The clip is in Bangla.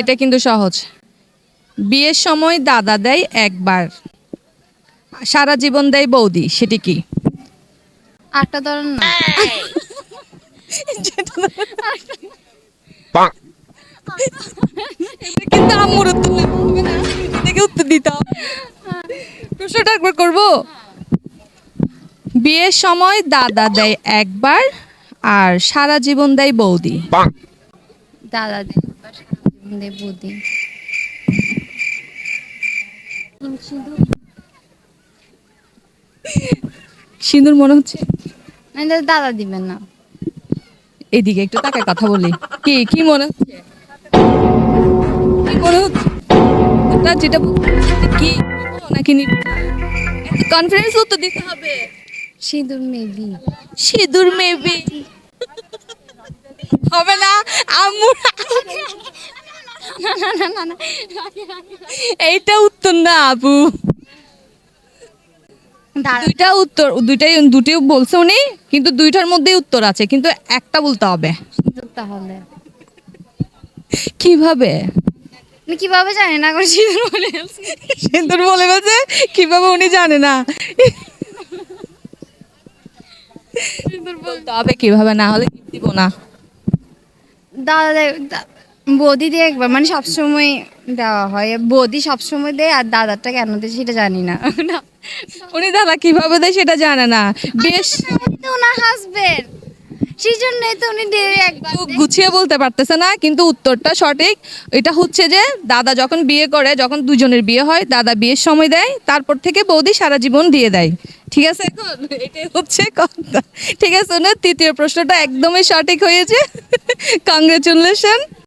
এটা কিন্তু সহজ। বিয়ের সময় দাদা দেয় একবার। সারা জীবন দেয় বৌদি সেটি কি? আটটা ধরেন না। কিন্তু আম্মুর উত্তর না দেখে উত্তর দিতে প্রশ্নটা একবার করব। বিয়ের সময় দাদা দেয় একবার আর সারা জীবন দেয় বৌদি। দাদা দেব দেব বুদ্ধি সিঁদুর মনে হচ্ছে? দাদা দিবেন না। এদিকে একটু তাকে কথা বলি। কি কি মনে হচ্ছে? কি মনে হচ্ছে? ওটা যেটা বলছে কি বলো নাকি কনফিডেন্স উত্তর দিতে হবে। সিঁদুর মেবি। সিঁদুর মেবি। হবে না? আম্মু এইটা উত্তর না আপু। দুইটা উত্তর দুইটাই দুটি বলছে উনি কিন্তু দুইটার মধ্যেই উত্তর আছে কিন্তু একটা বলতে হবে। তাহলে কীভাবে? কীভাবে জানে না করে সিঁদুর বলে বলে বলছে কীভাবে উনি জানে না? সিঁদুর বলতে হবে কীভাবে না হলে দিব না। দাদা বৌদি দিয়ে একবার মানে সবসময় দেওয়া হয়। বৌদি সবসময় দেয় আর দাদারটা কেন দেয় সেটা জানি না। উনি দাদা কীভাবে দেয় সেটা জানে না। বেশ ওনার হাজবেন্ড সেই জন্যই তো উনি গুছিয়ে বলতে পারতেছে না কিন্তু উত্তরটা সঠিক। এটা হচ্ছে যে দাদা যখন বিয়ে করে যখন দুজনের বিয়ে হয় দাদা বিয়ের সময় দেয় তারপর থেকে বৌদি সারা জীবন দিয়ে দেয়। ঠিক আছে এখন? এটাই হচ্ছে কথা। ঠিক আছে না? তৃতীয় প্রশ্নটা একদমই সঠিক হয়েছে। কংগ্রেচুলেশন